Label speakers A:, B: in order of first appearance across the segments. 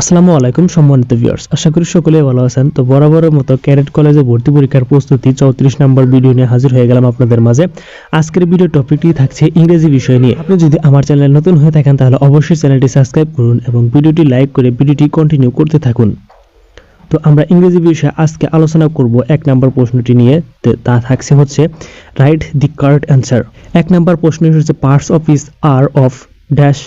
A: আসসালামু আলাইকুম, সম্মানিত ভিউয়ার্স আশা করি সকলে ভালো আছেন। তো বরাবরের মতো ক্যারেট কলেজে ভর্তি পরীক্ষার প্রস্তুতি চৌত্রিশ নম্বর ভিডিও নিয়ে হাজির হয়ে গেলাম আপনাদের মাঝে। আজকের ভিডিও টপিকটি থাকছে ইংরেজি বিষয় নিয়ে। আপনি যদি আমার চ্যানেল নতুন হয়ে থাকেন, তাহলে অবশ্যই চ্যানেলটি সাবস্ক্রাইব করুন এবং ভিডিওটি লাইক করে ভিডিওটি কন্টিনিউ করতে থাকুন। তো আমরা ইংরেজি বিষয়ে আজকে আলোচনা করব এক নম্বর প্রশ্নটি নিয়ে। তা থাকছে হচ্ছে রাইট দি কারেক্ট অ্যান্সার এক নম্বর প্রশ্নটি হচ্ছে parts of is R of dash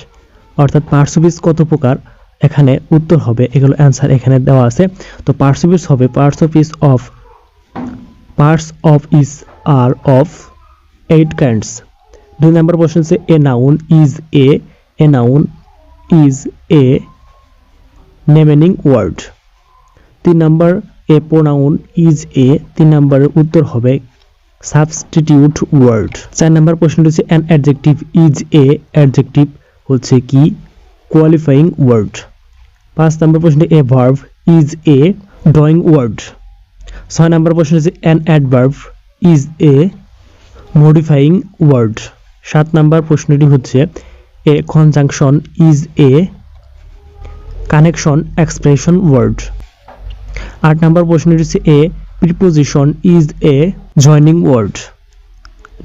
A: অর্থাৎ পার্টস অফ ইস কত প্রকার? এখানে উত্তর হবে, এগুলো অ্যান্সার এখানে দেওয়া আছে। তো পার্টস অফ ইস হবে parts of is of parts of is R of eight kinds দুই নম্বর প্রশ্ন হচ্ছে a noun is a a noun is a naming word তিন নাম্বার এ প্রোনাউন ইজ এ তিন নাম্বারের উত্তর হবে সাবস্টিটিউট ওয়ার্ড চার নাম্বার প্রশ্নটি হচ্ছে an adjective is a adjective হচ্ছে কি? কোয়ালিফাইং ওয়ার্ড পাঁচ নাম্বার প্রশ্ন a verb is a drawing word ছয় নম্বর প্রশ্ন হচ্ছে an adverb is a modifying word সাত নাম্বার প্রশ্নটি হচ্ছে a conjunction is a connection expression word আট নাম্বার প্রশ্নটি হচ্ছে a preposition is a joining word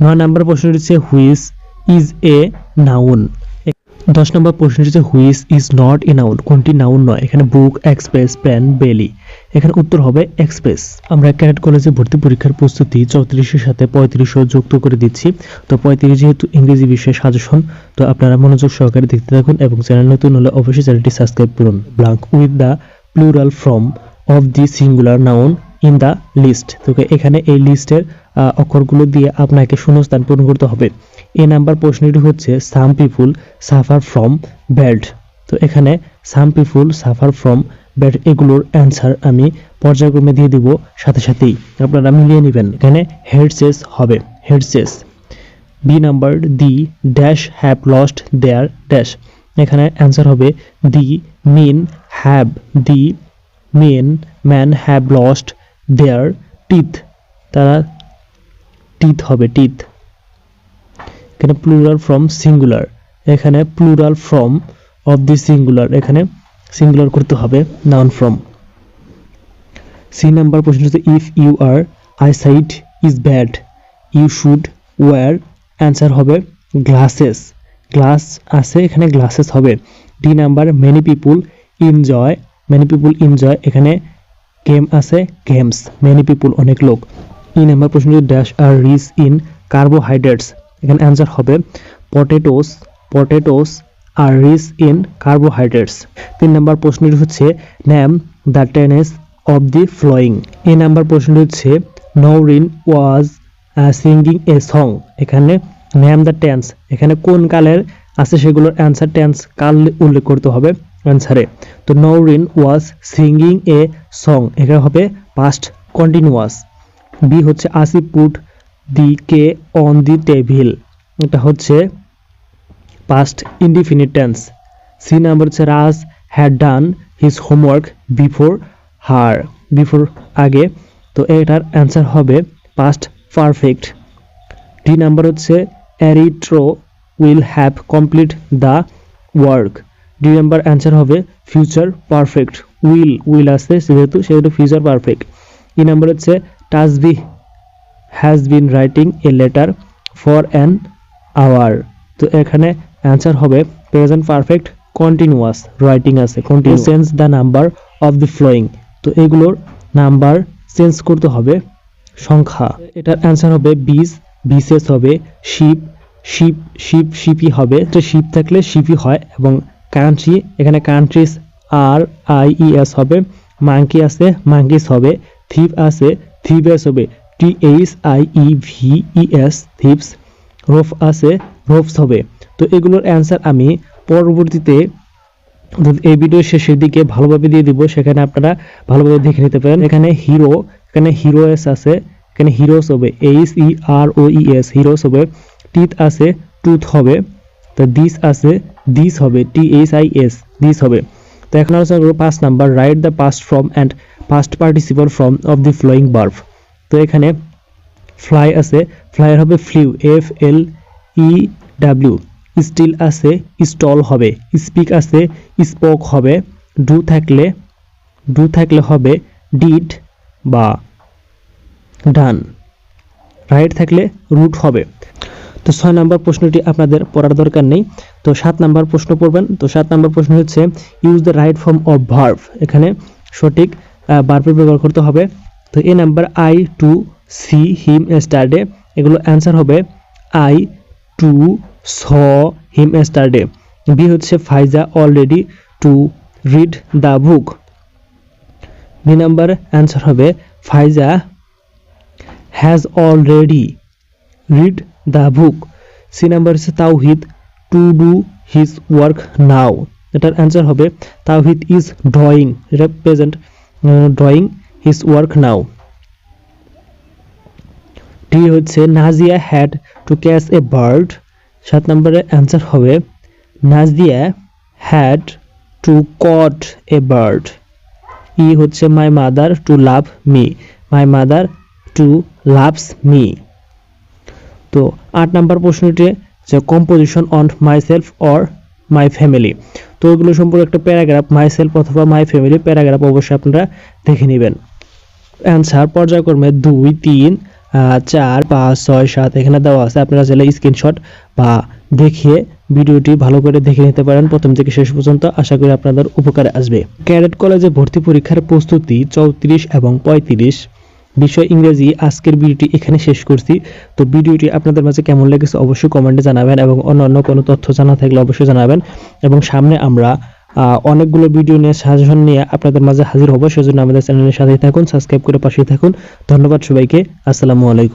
A: নয় নাম্বার প্রশ্নটি হচ্ছে হুইস ইজ এ নাউন দশ নম্বর প্রশ্নটি হচ্ছে which is not a noun কোনটি নাউন নয়? এখানে বুক এক্সপ্রেস পেন বেলি এখানে উত্তর হবে এক্সপ্রেস আমরা ক্যারেট কলেজে ভর্তি পরীক্ষার প্রস্তুতি চৌত্রিশের সাথে পঁয়ত্রিশও যুক্ত করে দিচ্ছি। তো পঁয়ত্রিশ যেহেতু ইংরেজি বিষয়ে সাজেশন, তো আপনারা মনোযোগ সহকারে দেখতে থাকুন এবং চ্যানেল নতুন হলে অবশ্যই চ্যানেলটি সাবস্ক্রাইব করুন। Blank with the plural form of the singular noun in the list তো এখানে এই লিস্টের অক্ষরগুলো দিয়ে আপনাকে শূন্যস্থান পূরণ করতে হবে। এ নাম্বার প্রশ্নটি হচ্ছে some people suffer from bad তো এখানে some people suffer from bad এগুলোর অ্যান্সার আমি পর্যায়ক্রমে দিয়ে দিব সাথে সাথেই। আপনারা মিলিয়ে নেবেন। এখানে হেডসেস হবে। Headaches B number the dash have lost their dash এখানে অ্যান্সার হবে the men have the men man have lost their teeth তারা টিথ হবে টিথ এখানে প্লুরাল ফ্রম সিঙ্গুলার এখানে plural form of the singular এখানে সিঙ্গুলার করতে হবে noun from C number প্রশ্ন হচ্ছে if your eyesight is bad you should wear answer হবে গ্লাসেস গ্লাস আছে, এখানে গ্লাসেস হবে। D number many people enjoy many people enjoy এখানে গেম আছে গেমস মেনি পিপুল অনেক লোক। ই নাম্বার প্রশ্ন dash are rich in carbohydrates এখানে অ্যান্সার হবে potatoes potatoes are rich in carbohydrates তিন নাম্বার প্রশ্নটি হচ্ছে name the tenses of the following এই নাম্বার প্রশ্নটি হচ্ছে Nowrin was singing a song এখানে ন্যাম দ্য টেন্স এখানে কোন কালের আছে সেগুলোর অ্যান্সার টেন্স কাল উল্লেখ করতে হবে অ্যান্সারে তো Nowrin was singing a song এখানে হবে পাস্ট কন্টিনিউয়াস বি হচ্ছে আসি put the key on the table. এটা হচ্ছে past indefinite tense C number হচ্ছে Raj had done his homework before her before আগে। তো এটার অ্যান্সার হবে পাস্ট পারফেক্ট ডি নাম্বার হচ্ছে Aritro will have complete the work D number answer হবে future perfect will will আছে সেহেতু সেহেতু ফিউচার পারফেক্ট ই নাম্বার হচ্ছে Tasbi has been writing a letter for an hour তো এখানে answer হবে present perfect continuous writing আছে continue change the number of the following তো এগুলোর নাম্বার চেঞ্জ করতে হবে সংখ্যা। এটার অ্যান্সার হবে বিস বিসেস হবে শিপ শিপ শিপ শিপি হবে। তো শিপ থাকলে শিপি হয় এবং কান্ট্রি এখানে কান্ট্রিজ আর আই ই এস হবে। মাঙ্কি আছে মাঙ্কিস হবে থিপ আছে থিপেস হবে। T H I E V E S thieves roof আছে রোফস হবে। তো এগুলোর অ্যান্সার আমি পরবর্তীতে এই ভিডিও শেষের দিকে ভালোভাবে দিয়ে দিব, সেখানে আপনারা ভালোভাবে দেখে নিতে পারেন। এখানে হিরো এখানে হিরো এস আছে, এখানে হিরোস হবে। H E R O E S heroes হবে। টিথ আছে টুথ হবে। তো দিস আছে দিস হবে। T H I S this হবে। তো এখন আলোচনা করব পাঁচ number write the past form and past participle form of the following বার্ভ তো এখানে ফ্লাই আছে ফ্লাইয়ার হবে flew F L E W steal আছে স্টল হবে স্পিক আছে স্পোক হবে ডু থাকলে ডু থাকলে হবে ডিড বা ডান রাইট থাকলে রুট হবে। তো ছয় নম্বর প্রশ্নটি আপনাদের পড়ার দরকার নেই। তো সাত নম্বর প্রশ্ন পড়বেন। তো সাত নম্বর প্রশ্ন হচ্ছে use the right form of verb এখানে সঠিক ভার্বের ব্যবহার করতে হবে। তো A number I to see him yesterday এগুলো অ্যান্সার হবে I to saw him yesterday B হচ্ছে Faiza already to read the book B number answer হবে Faiza has already read the book C number হচ্ছে Tawhid to do his work now এটার answer হবে Tawhid is drawing এটা present drawing his work নাও D হচ্ছে, Nazia had to catch a bird সাত নম্বরে answer হবে, Nazia had to caught a bird E হচ্ছে my mother to love me my mother to loves me তো আট number প্রশ্নটি যে composition on myself or my family তো ওগুলো সম্পর্কে একটা প্যারাগ্রাফ মাই সেলফ অথবা মাই ফ্যামিলি প্যারাগ্রাফ অবশ্যই আপনারা দেখে নেবেন। অ্যান্সার পর্যায়ক্রমে দুই, তিন চার, পাঁচ, ছয়, সাত এখানে দেওয়া আছে। আপনারা চাইলে স্ক্রিনশট বা দেখিয়ে ভিডিওটি ভালো করে দেখে নিতে পারেন। প্রথম থেকে শেষ পর্যন্ত আশা করি আপনাদের উপকারে আসবে। ক্যাডেট কলেজে ভর্তি পরীক্ষার প্রস্তুতি চৌত্রিশ এবং পঁয়ত্রিশ। বিষয় ইংরেজি, আজকের ভিডিওটি এখানে শেষ করছি। তো ভিডিওটি আপনাদের মাঝে কেমন লেগেছে অবশ্যই কমেন্টে জানাবেন এবং অন্যান্য কোনো তথ্য জানা থাকলে অবশ্যই জানাবেন। এবং সামনে আমরা অনেকগুলো ভিডিও নিয়ে সাজেশন নিয়ে আপনাদের মাঝে হাজির হব। সেজন্য আমাদের চ্যানেলের সাথেই থাকুন সাবস্ক্রাইব করে পাশে থাকুন। ধন্যবাদ সবাইকে। আসসালামু আলাইকুম।